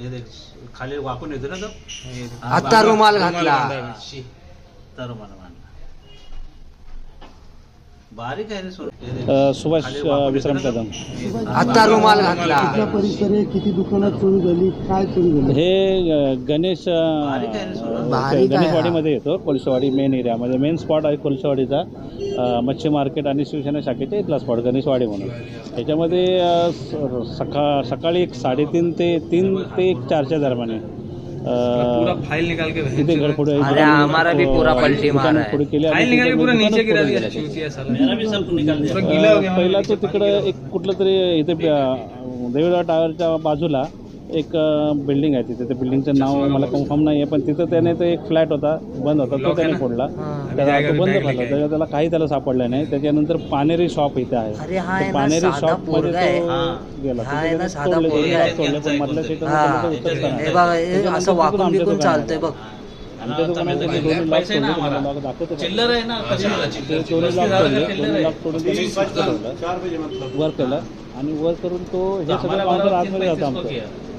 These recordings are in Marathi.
हे देख खाली वाकून येतो ना तो? आता. रुमाल घातला. आता रुमाल बांधला बारीक आहे हे सुभाष विश्राम कदम. आता. रुमाल घातला. कुठला परिसर आहे किती दुकानात चोरी झाली? काय चोरी झाली? हे गणेश गणेशवाडीमध्ये येतो कोळसेवाडी मेन एरियामध्ये मेन स्पॉट आहे कोळसेवाडीचा मच्छी मार्केट आणि शिवसेना शाखेच्या इथला स्पॉट गणेशवाडी म्हणून. त्याच्यामध्ये सका सकाळी एक साडेतीन ते तीन ते एक चारच्या दरम्यान आहे. अ, फाइल निकाल के तिथे गडफोड अरे हमारा भी पूरा पलटी मारा है पुढे हो पहिला तो तिकडं एक कुठलं तरी इथे देवळा टावरच्या बाजूला एक बिल्डिंग आहे तिथे. त्या बिल्डिंगचं नाव मला कन्फर्म नाही आहे पण तिथं त्याने तो एक फ्लॅट होता बंद होता तो त्याने फोडला. त्याला तो बंद झाला त्याच्या त्याला काही त्याला सापडलं नाही. त्याच्यानंतर पानेरी शॉप इथे आहे. हा पानेरी शॉपमध्ये तो हा. गेला. हा पण मधल्या हा. त्याला. हे. हे असं वाकून आमच्या बिकून दुकानात चालतंय बघ. आमच्या दुकानामध्ये दोन्ही लाख पैसे ना तोडले, आम्हाला. मला दाखवतो का? चिल्लर आहे ना कशाला ते चिल्लर दोन्ही लाख हजार तोडले, का चिल्लर दोन्ही आहे. लाख तोडून त्यांनी ठेवलं. वर केलं. आणि वर करून तो हे सगळं काउंटर आतमध्ये जातं आमचं.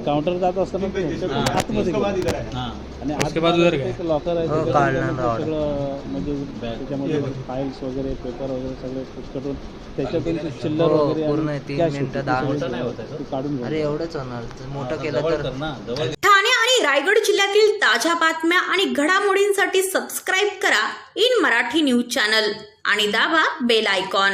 काउंटर जात असताना तो ह्याच्यातून आतमध्ये गेला. हा. आणि उसके बाद उधर गए. लॉकर आहे हो, काढलं. सगळं म्हणजे त्याच्यामध्ये फाईल्स वगैरे पेपर वगैरे सगळे पुस्तकून त्याच्यातून ते चिल्लर हो, वगैरे आणि पूर्ण तीन cash मिनिटं, होती. दहा ते मिनिटं नाही होत आहे, ते काढून अरे एवढंच होणार. मोठं केलं तर. ठाणे आणि रायगड जिल्ह्यातील ताज्या बातम्या आणि घडामोडींसाठी सबस्क्राईब करा इन मराठी न्यूज चॅनल आणि दाबा बेल आयकॉन